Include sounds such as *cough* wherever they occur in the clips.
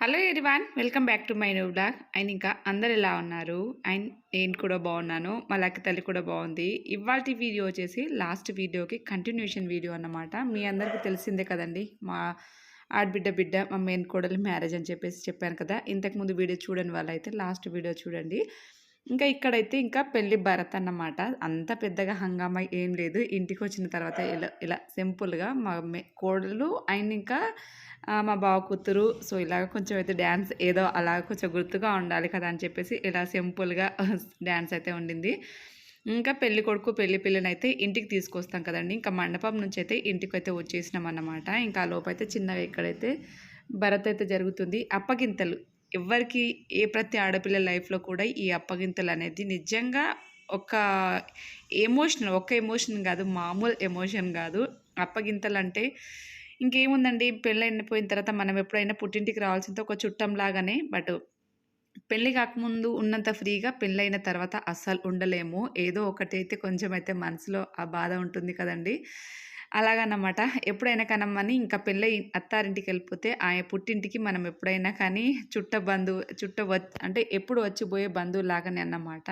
Hello everyone welcome back to my new blog and ఇంకా అందరు ఎలా ఉన్నారు? అండ్ నేను కూడా బాగున్నాను. మా లక్క తల్లి కూడా బాగుంది. ఇవాళ వీడియో వచ్చేసి లాస్ట్ వీడియోకి కంటిన్యూషన్ వీడియో అన్నమాట. మీ అందరికీ తెలిసిందే కదండి. మా ఆడబిడ్డ బిడ్డ మా మెయిన్ కోడలు మ్యారేజ్ అని చెప్పేసి చెప్పాను కదా. ఇంతకుముందు వీడియో చూడని వాళ్ళైతే లాస్ట్ వీడియో చూడండి. ఇంకా ఇక్కడైతే ఇంకా పెళ్ళి భరత్ అన్నమాట. అంత పెద్దగా హంగామా ఏం లేదు. ఇంటికి వచ్చిన తర్వాత ఇలా ఇలా సింపుల్గా మా మే- కోడలు అండ్ ఇంకా మా బావ కూతురు. సో ఇలాగ కొంచెం అయితే డ్యాన్స్ ఏదో అలా కొంచెం గుర్తుగా ఉండాలి కదా అని చెప్పేసి ఇలా సింపుల్గా *laughs* డ్యాన్స్ అయితే ఉండింది. ఇంకా పెళ్ళి కొడుకు పెళ్ళి పిల్లని అయితే ఇంటికి తీసుకొస్తాం కదండి. ఇంకా మండపం నుంచి అయితే ఇంటికి అయితే వచ్చేసినాం అన్నమాట. ఇంకా ఆ చిన్నగా ఇక్కడైతే భరత్ అయితే జరుగుతుంది. అప్పగింతలు. ఎవరికి ఏ ప్రతి ఆడపిల్ల లైఫ్లో కూడా ఈ అప్పగింతలు అనేది నిజంగా ఒక ఎమోషన్ ఒక ఎమోషన్ కాదు మామూలు ఎమోషన్ కాదు. అప్పగింతలు అంటే ఇంకేముందండి? పెళ్ళైన పోయిన తర్వాత మనం ఎప్పుడైనా పుట్టింటికి రావాల్సింది ఒక చుట్టం లాగానే బట్ పెళ్ళి కాకముందు ఉన్నంత ఫ్రీగా పెళ్ళైన తర్వాత అస్సలు ఉండలేము. ఏదో ఒకటైతే కొంచెం అయితే మనసులో ఆ బాధ ఉంటుంది కదండి. అలాగనమాట. ఎప్పుడైనా కనమ్మని ఇంకా పెళ్ళై అత్తారింటికి వెళ్ళిపోతే ఆయన పుట్టింటికి మనం ఎప్పుడైనా కానీ చుట్ట బంధువు చుట్ట వ అంటే ఎప్పుడు వచ్చిపోయే బంధువు లాగానే అన్నమాట.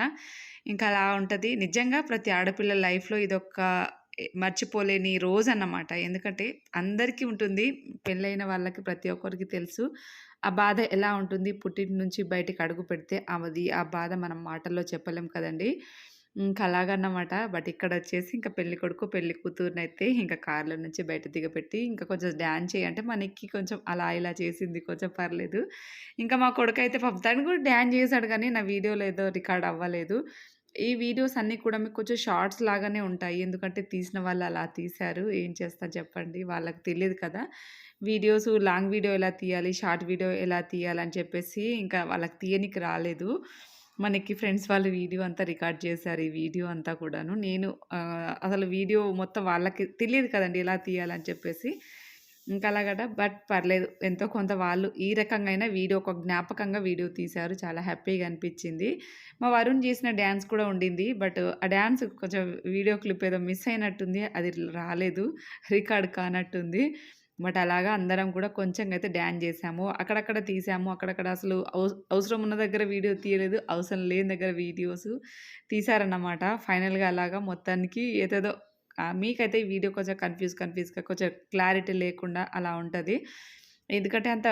ఇంకా అలా ఉంటుంది. నిజంగా ప్రతి ఆడపిల్ల లైఫ్లో ఇదొక మర్చిపోలేని రోజు అన్నమాట ఎందుకంటే అందరికీ ఉంటుంది. పెళ్ళైన వాళ్ళకి ప్రతి ఒక్కరికి తెలుసు. ఆ బాధ ఎలా ఉంటుంది? పుట్టింటి నుంచి బయటికి అడుగు పెడితే అది ఆ బాధ మనం మాటల్లో చెప్పలేం కదండి. ఇంకా అలాగన్నమాట. బట్ ఇక్కడ వచ్చేసి ఇంకా పెళ్ళి కొడుకు పెళ్ళి కూతురుని అయితే ఇంకా కార్లో నుంచి బయట దిగబెట్టి ఇంకా కొంచెం డ్యాన్స్ చేయంటే మనకి కొంచెం అలా ఇలా చేసింది కొంచెం పర్లేదు. ఇంకా మా కొడుకు అయితే పంపుతాను కూడా డ్యాన్స్ చేశాడు కానీ నా వీడియోలో ఏదో రికార్డ్ అవ్వలేదు. ఈ వీడియోస్ అన్నీ కూడా మీకు కొంచెం షార్ట్స్ లాగానే ఉంటాయి. ఎందుకంటే తీసిన వాళ్ళు అలా తీశారు. ఏం చేస్తా చెప్పండి? వాళ్ళకి తెలియదు కదా. వీడియోస్ లాంగ్ వీడియో ఎలా తీయాలి? షార్ట్ వీడియో ఎలా తీయాలని చెప్పేసి ఇంకా వాళ్ళకి తీయనికి రాలేదు. మనకి ఫ్రెండ్స్ వాళ్ళు వీడియో అంతా రికార్డ్ చేశారు ఈ వీడియో అంతా కూడాను. నేను అసలు వీడియో మొత్తం వాళ్ళకి తెలియదు కదండి ఎలా తీయాలని చెప్పేసి. ఇంకా అలాగట బట్ పర్లేదు. ఎంతో కొంత వాళ్ళు ఈ రకంగా అయినా వీడియో ఒక జ్ఞాపకంగా వీడియో తీశారు. చాలా హ్యాపీగా అనిపించింది. మా వరుణ్ చేసిన డ్యాన్స్ కూడా ఉండింది. బట్ ఆ డ్యాన్స్ కొంచెం వీడియో క్లిప్ ఏదో మిస్ అయినట్టుంది. అది రాలేదు. రికార్డ్ కానట్టుంది. బట్ అలాగా అందరం కూడా కొంచెం అయితే డ్యాన్స్ చేసాము. అక్కడక్కడ తీసాము. అక్కడక్కడ అసలు అవసరం ఉన్న దగ్గర వీడియో తీయలేదు. అవసరం లేని దగ్గర వీడియోస్ తీసారన్నమాట. ఫైనల్గా అలాగా మొత్తానికి ఏదేదో మీకైతే ఈ వీడియో కొంచెం కన్ఫ్యూజ్ కన్ఫ్యూజ్గా కొంచెం క్లారిటీ లేకుండా అలా ఉంటుంది. ఎందుకంటే అంత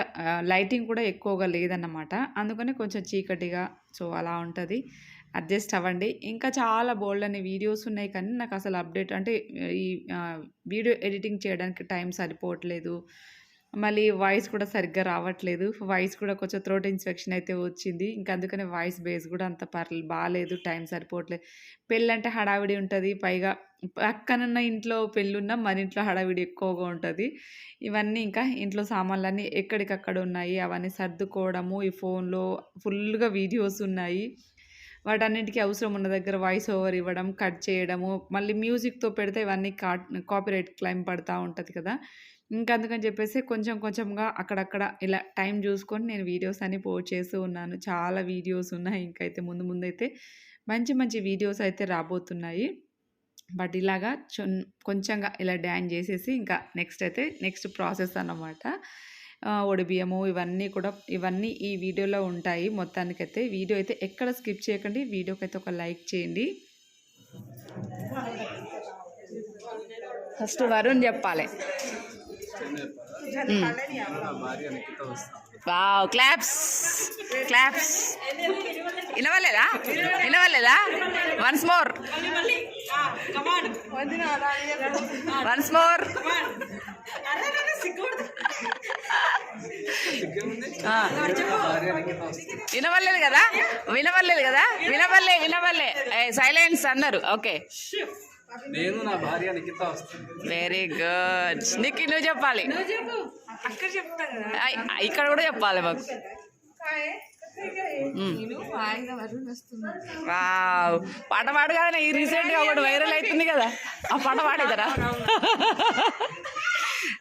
లైటింగ్ కూడా ఎక్కువగా లేదన్నమాట. అందుకని కొంచెం చీకటిగా సో అలా ఉంటుంది. అడ్జస్ట్ అవ్వండి. ఇంకా చాలా బోల్డ్ అనే వీడియోస్ ఉన్నాయి కానీ నాకు అసలు అప్డేట్ అంటే ఈ వీడియో ఎడిటింగ్ చేయడానికి టైం సరిపోవట్లేదు. మళ్ళీ వాయిస్ కూడా సరిగ్గా రావట్లేదు. వాయిస్ కూడా కొంచెం థ్రోట్ ఇన్ఫెక్షన్ అయితే వచ్చింది. ఇంకా అందుకనే వాయిస్ బేస్ కూడా అంత పర్లేదు బాగాలేదు టైం సరిపోవట్లేదు. పెళ్ళి అంటే హడావిడి ఉంటుంది. పైగా పక్కనున్న ఇంట్లో పెళ్ళున్నా మన ఇంట్లో హడావిడి ఎక్కువగా ఉంటుంది. ఇవన్నీ ఇంకా ఇంట్లో సామాన్లన్నీ ఎక్కడికక్కడ ఉన్నాయి. అవన్నీ సర్దుకోవడము ఈ ఫోన్లో ఫుల్గా వీడియోస్ ఉన్నాయి. వాటన్నిటికీ అవసరం ఉన్న దగ్గర వాయిస్ ఓవర్ ఇవ్వడం కట్ చేయడము మళ్ళీ మ్యూజిక్తో పెడితే ఇవన్నీ కా కాపీరైట్ క్లైమ్ పడుతూ ఉంటుంది కదా. ఇంకా అందుకని చెప్పేసి కొంచెం కొంచెంగా అక్కడక్కడ ఇలా టైం చూసుకొని నేను వీడియోస్ అన్ని పోస్ట్ చేస్తూ ఉన్నాను. చాలా వీడియోస్ ఉన్నాయి. ఇంకైతే ముందు ముందు అయితే మంచి మంచి వీడియోస్ అయితే రాబోతున్నాయి. బట్ ఇలాగా కొంచెంగా ఇలా డ్యాన్ చేసేసి ఇంకా నెక్స్ట్ అయితే నెక్స్ట్ ప్రాసెస్ అన్నమాట. ఒడిబియ్యము ఇవన్నీ కూడా ఇవన్నీ ఈ వీడియోలో ఉంటాయి. మొత్తానికైతే వీడియో అయితే ఎక్కడ స్కిప్ చేయకండి. వీడియోకి అయితే ఒక లైక్ చేయండి. ఫస్ట్ వరుణ్ చెప్పాలి. Wow claps claps. వినవలేదా? వినవలేదా? Once more. Once more. వినవలేదు కదా? వినవలేదు కదా? వినవల్లే వినవల్లే సైలెన్స్ అన్నారు ఓకే. నేను నా భార్య నిఖిత వస్తుంది. వెరీ గుడ్ నీకు నువ్వు చెప్పాలి. ఐ- ఇక్కడ కూడా చెప్పాలి మాకు. పాట పాడు కదా ఈ రీసెంట్గా ఒకటి వైరల్ అవుతుంది కదా. ఆ పాట పాడేదరా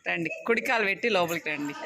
రండి. కుడికాలు పెట్టి లోపలికి రండి.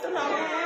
gosto não.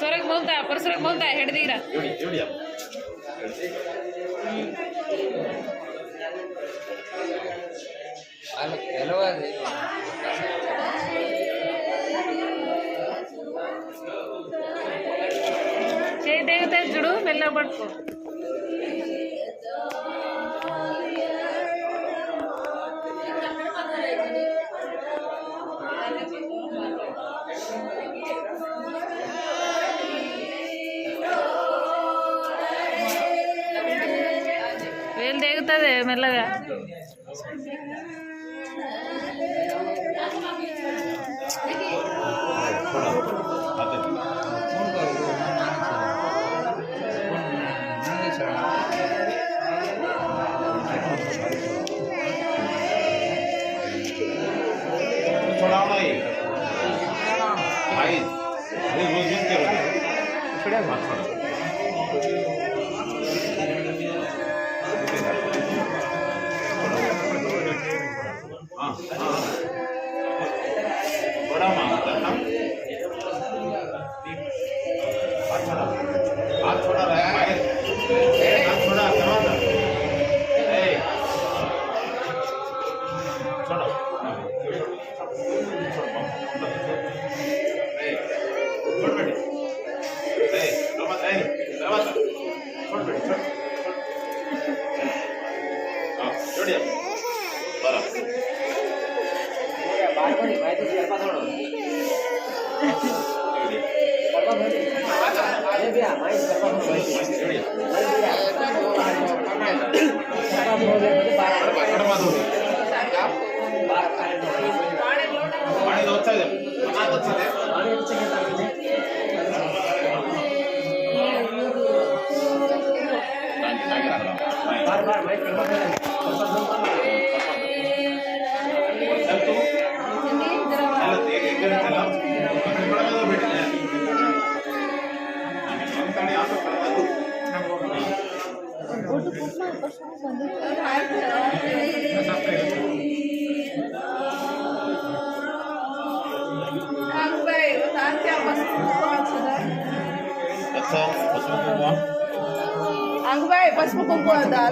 సొరకు మోగుతా పరిసరకు మోగుతా హెడ్ దిగిరా. చేయి దేగుతాయి చూడు మెల్ల పట్టుకో. మెల్లగా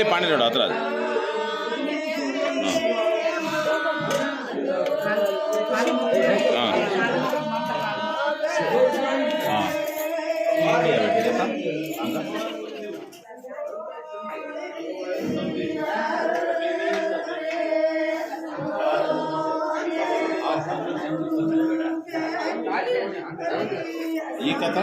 ಅಲ್ಲಿ ಪಾಣಿ ನೋಡು ಹತ್ರ ಹಾಂ ಈ ಕಥೆ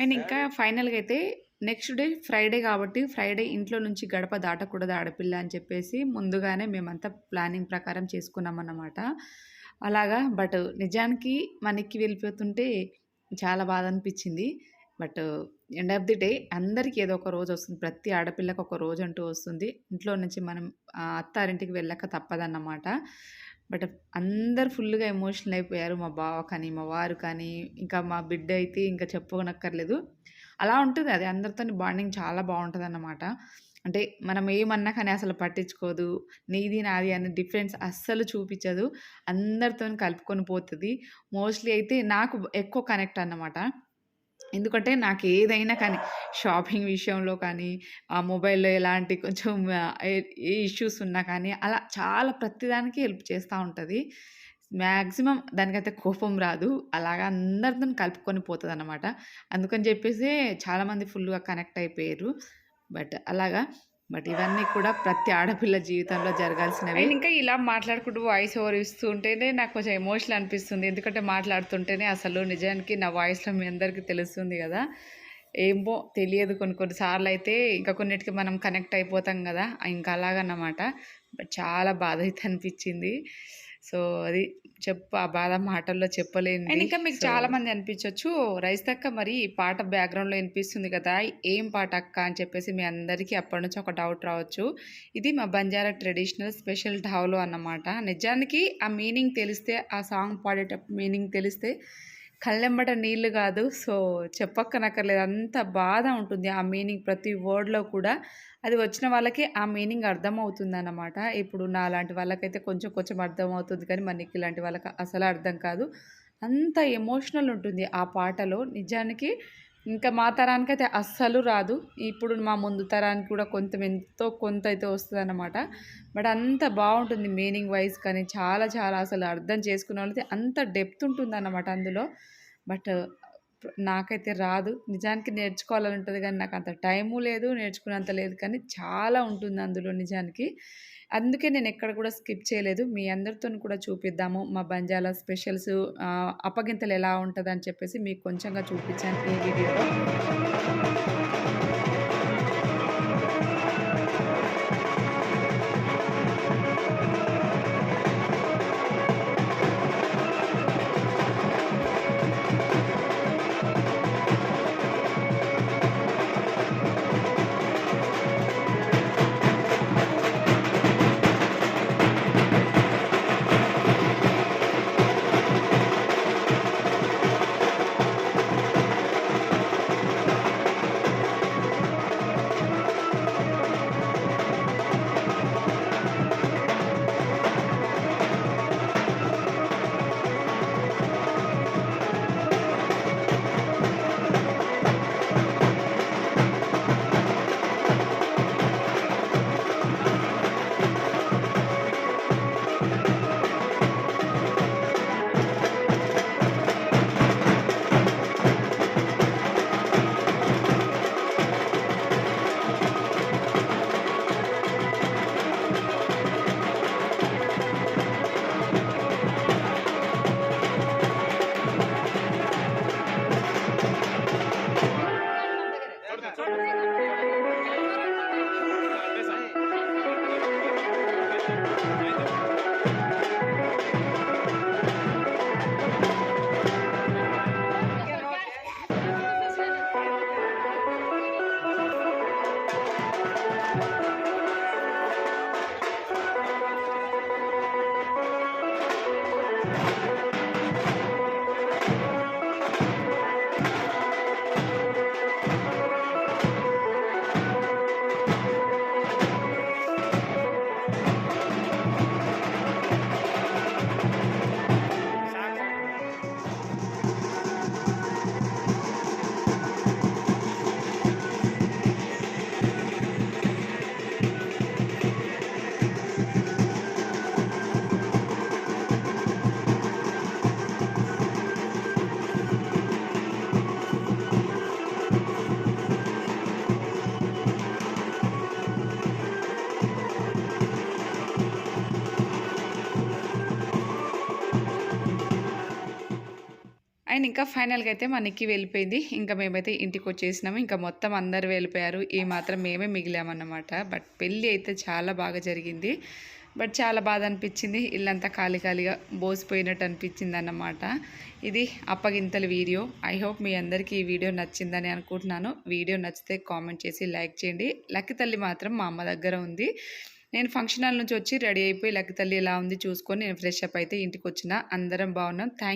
అండ్ ఇంకా ఫైనల్గా అయితే నెక్స్ట్ డే ఫ్రైడే కాబట్టి ఫ్రైడే ఇంట్లో నుంచి గడప దాటకూడదు ఆడపిల్ల అని చెప్పేసి ముందుగానే మేమంతా ప్లానింగ్ ప్రకారం చేసుకున్నాం అన్నమాట. అలాగా బట్ నిజానికి మనకి వెళ్ళిపోతుంటే చాలా బాధ అనిపించింది. But end of the day అందరికీ ఏదో ఒక రోజు వస్తుంది. ప్రతి ఆడపిల్లకు ఒక రోజు అంటూ వస్తుంది. ఇంట్లో నుంచి మనం అత్తారింటికి వెళ్ళక తప్పదన్నమాట. బట్ అందరు ఫుల్గా ఎమోషనల్ అయిపోయారు. మా బావ కానీ మా వారు కానీ ఇంకా మా బిడ్డ అయితే ఇంకా చెప్పుకోనక్కర్లేదు. అలా ఉంటుంది. అది అందరితో బాండింగ్ చాలా బాగుంటుంది అన్నమాట అంటే మనం ఏమన్నా కానీ అసలు పట్టించుకోదు. నీది నాది అనే డిఫరెన్స్ అస్సలు చూపించదు. అందరితో కలుపుకొని పోతుంది. మోస్ట్లీ అయితే నాకు ఎక్కువ కనెక్ట్ అన్నమాట. ఎందుకంటే నాకు ఏదైనా కానీ షాపింగ్ విషయంలో కానీ ఆ మొబైల్లో ఎలాంటి కొంచెం ఏ ఏ ఇష్యూస్ ఉన్నా కానీ అలా చాలా ప్రతిదానికి హెల్ప్ చేస్తూ ఉంటుంది. మ్యాక్సిమం దానికైతే కోపం రాదు. అలాగా అందరితో కలుపుకొని పోతుంది అనమాట అందుకని చెప్పేసి చాలామంది ఫుల్గా కనెక్ట్ అయిపోయారు. బట్ అలాగా బట్ ఇవన్నీ కూడా ప్రతి ఆడపిల్ల జీవితంలో జరగాల్సినవి. ఇంకా ఇలా మాట్లాడుకుంటూ వాయిస్ ఓవర్ ఇస్తూ ఉంటేనే నాకు కొంచెం ఎమోషనల్ అనిపిస్తుంది. ఎందుకంటే మాట్లాడుతుంటేనే అసలు నిజానికి నా వాయిస్లో మీ అందరికీ తెలుస్తుంది కదా. ఏమో తెలియదు కొన్ని కొన్నిసార్లు అయితే ఇంకా కొన్నిటికి మనం కనెక్ట్ అయిపోతాం కదా. ఇంకా అలాగన్నమాట. బట్ చాలా బాధ అయితే అనిపించింది. సో అది చెప్పు ఆ బాధ మాటల్లో చెప్పలేను అండ్ ఇంకా మీకు చాలా మంది అనిపించవచ్చు రైస్ తక్క మరి పాట బ్యాక్గ్రౌండ్లో వినిపిస్తుంది కదా ఏం పాట అక్క? అని చెప్పేసి మీ అందరికీ అప్పటి నుంచి ఒక డౌట్ రావచ్చు. ఇది మా బంజారా ట్రెడిషనల్ స్పెషల్ ఢావ్లో అన్నమాట. నిజానికి ఆ మీనింగ్ తెలిస్తే ఆ సాంగ్ పాడేటప్పుడు మీనింగ్ తెలిస్తే కళ్ళెంబట నీళ్ళు కాదు. సో చెప్పక్కనక్కర్లేదు. అంత బాధ ఉంటుంది ఆ మీనింగ్ ప్రతి వర్డ్లో కూడా. అది వచ్చిన వాళ్ళకి ఆ మీనింగ్ అర్థమవుతుంది అన్నమాట ఇప్పుడు నా లాంటి వాళ్ళకైతే కొంచెం కొంచెం అర్థమవుతుంది కానీ మనకి ఇలాంటి వాళ్ళకి అసలు అర్థం కాదు. అంత ఎమోషనల్ ఉంటుంది ఆ పాటలో. నిజానికి ఇంకా మా తరానికి అయితే అస్సలు రాదు. ఇప్పుడు మా ముందు తరానికి కూడా కొంత ఎంతో కొంత అయితే వస్తుంది అన్నమాట బట్ అంత బాగుంటుంది మీనింగ్ వైజ్ కానీ చాలా చాలా అసలు అర్థం చేసుకునే వాళ్ళకి అంత డెప్త్ ఉంటుంది అన్నమాట అందులో. బట్ నాకైతే రాదు. నిజానికి నేర్చుకోవాలని ఉంటుంది కానీ నాకు అంత టైము లేదు నేర్చుకునేంత లేదు కానీ చాలా ఉంటుంది అందులో నిజానికి. అందుకే నేను ఎక్కడ కూడా స్కిప్ చేయలేదు. మీ అందరితో కూడా చూపిద్దాము. మా బంజాల స్పెషల్స్ అప్పగింతలు ఎలా ఉంటుందని చెప్పేసి మీకు కొంచెంగా చూపించాను ఈ వీడియోలో. Bye. అండ్ ఇంకా ఫైనల్గా అయితే మనకి వెళ్ళిపోయింది. ఇంకా మేమైతే ఇంటికి వచ్చేసినాము. ఇంకా మొత్తం అందరు వెళ్ళిపోయారు. ఈ మాత్రం మేమే మిగిలామన్నమాట. బట్ పెళ్ళి అయితే చాలా బాగా జరిగింది. బట్ చాలా బాధ అనిపించింది. ఇల్లంతా ఖాళీ ఖాళీగా బోసిపోయినట్టు అనిపించింది అన్నమాట. ఇది అప్పగింతల వీడియో. ఐ హోప్ మీ అందరికీ ఈ వీడియో నచ్చిందని అనుకుంటున్నాను. వీడియో నచ్చితే కామెంట్ చేసి లైక్ చేయండి. లక్కి తల్లి మాత్రం మా అమ్మ దగ్గర ఉంది. నేను ఫంక్షన్ హాల్ నుంచి వచ్చి రెడీ అయిపోయి లక్కి తల్లి ఎలా ఉంది చూసుకొని నేను ఫ్రెష్ అప్ అయితే ఇంటికి వచ్చిన. అందరం బాగున్నాం. థ్యాంక్